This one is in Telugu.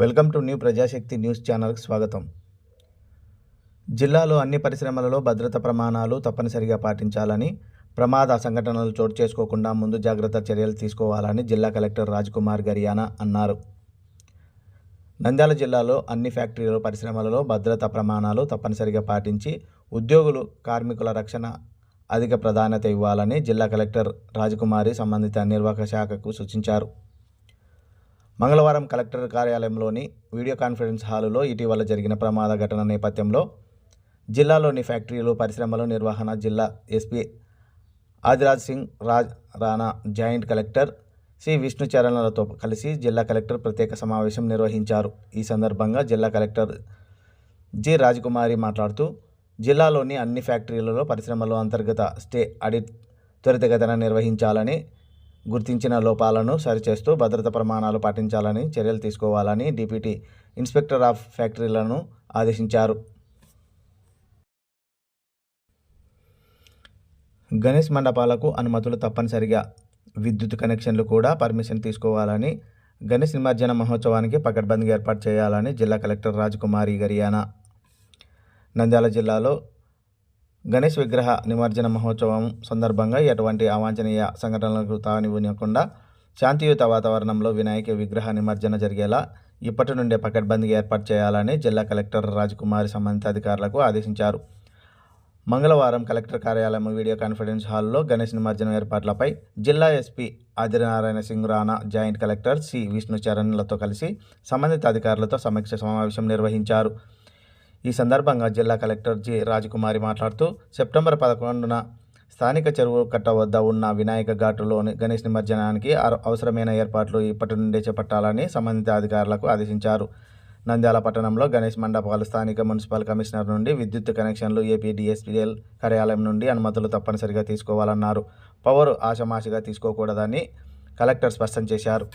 Welcome to new Prajasakti news ఛానల్కి స్వాగతం. జిల్లాలో అన్ని పరిశ్రమలలో భద్రత ప్రమాణాలు తప్పనిసరిగా పాటించాలని ప్రమాద సంఘటనలు చోటు చేసుకోకుండా ముందు జాగ్రత్త చర్యలు తీసుకోవాలని జిల్లా కలెక్టర్ రాజ్కుమార్ గరియానా అన్నారు. నంద్యాల జిల్లాలో అన్ని ఫ్యాక్టరీలు పరిశ్రమలలో భద్రతా ప్రమాణాలు తప్పనిసరిగా పాటించి ఉద్యోగులు కార్మికుల రక్షణ అధిక ప్రాధాన్యత ఇవ్వాలని జిల్లా కలెక్టర్ రాజకుమారి సంబంధిత నిర్వాహక శాఖకు సూచించారు. మంగళవారం కలెక్టర్ కార్యాలయంలోని వీడియో కాన్ఫరెన్స్ హాలులో ఇటీవల జరిగిన ప్రమాద ఘటన నేపథ్యంలో జిల్లాలోని ఫ్యాక్టరీలు పరిశ్రమల నిర్వహణ జిల్లా SP Adiraj Singh Raj Rana joint collector C Vishnu చరణలతో కలిసి జిల్లా కలెక్టర్ ప్రత్యేక సమావేశం నిర్వహించారు. ఈ సందర్భంగా జిల్లా కలెక్టర్ జి రాజకుమారి మాట్లాడుతూ జిల్లాలోని అన్ని ఫ్యాక్టరీలలో పరిశ్రమలు అంతర్గత స్టే ఆడిట్ త్వరితగతిన నిర్వహించాలని గుర్తించిన లోపాలను సరిచేస్తూ భద్రత ప్రమాణాలు పాటించాలని చర్యలు తీసుకోవాలని డిప్యూటీ ఇన్స్పెక్టర్ ఆఫ్ ఫ్యాక్టరీలను ఆదేశించారు. గణేష్ మండపాలకు అనుమతులు తప్పనిసరిగా. విద్యుత్ కనెక్షన్లు కూడా పర్మిషన్ తీసుకోవాలని గణేష్ నిమజ్జన మహోత్సవానికి పకడ్బందీగా ఏర్పాటు చేయాలని జిల్లా కలెక్టర్ రాజకుమారి గరియానా. నంద్యాల జిల్లాలో గణేష్ విగ్రహ నిమజ్జన మహోత్సవం సందర్భంగా ఎటువంటి అవాంఛనీయ సంఘటనలకు తానివ్వకుండా శాంతియుత వాతావరణంలో వినాయక విగ్రహ నిమజ్జన జరిగేలా ఇప్పటి నుండే పకడ్బందీ ఏర్పాటు చేయాలని జిల్లా కలెక్టర్ రాజకుమారి సంబంధిత అధికారులకు ఆదేశించారు. మంగళవారం కలెక్టర్ కార్యాలయం వీడియో కాన్ఫరెన్స్ హాల్లో గణేష్ నిమజ్జనం ఏర్పాట్లపై జిల్లా SP Adinarayana Singh Rana joint collector C Vishnu చరణ్లతో కలిసి సంబంధిత అధికారులతో సమీక్ష సమావేశం నిర్వహించారు. ఈ సందర్భంగా జిల్లా కలెక్టర్ జి. రాజకుమారి మాట్లాడుతూ సెప్టెంబర్ పదకొండున స్థానిక చెరువు కట్ట వద్ద ఉన్న వినాయక ఘాటులోని గణేష్ నిమజ్జనానికి అవసరమైన ఏర్పాట్లు ఇప్పటి నుండే చేపట్టాలని సంబంధిత అధికారులకు ఆదేశించారు. నంద్యాల పట్టణంలో గణేష్ మండపాలు స్థానిక మున్సిపల్ కమిషనర్ నుండి విద్యుత్ కనెక్షన్లు ఏపీ డిఎస్పీఎల్ కార్యాలయం నుండి అనుమతులు తప్పనిసరిగా తీసుకోవాలన్నారు. పవర్ ఆశమాషిగా తీసుకోకూడదని కలెక్టర్ స్పష్టం చేశారు.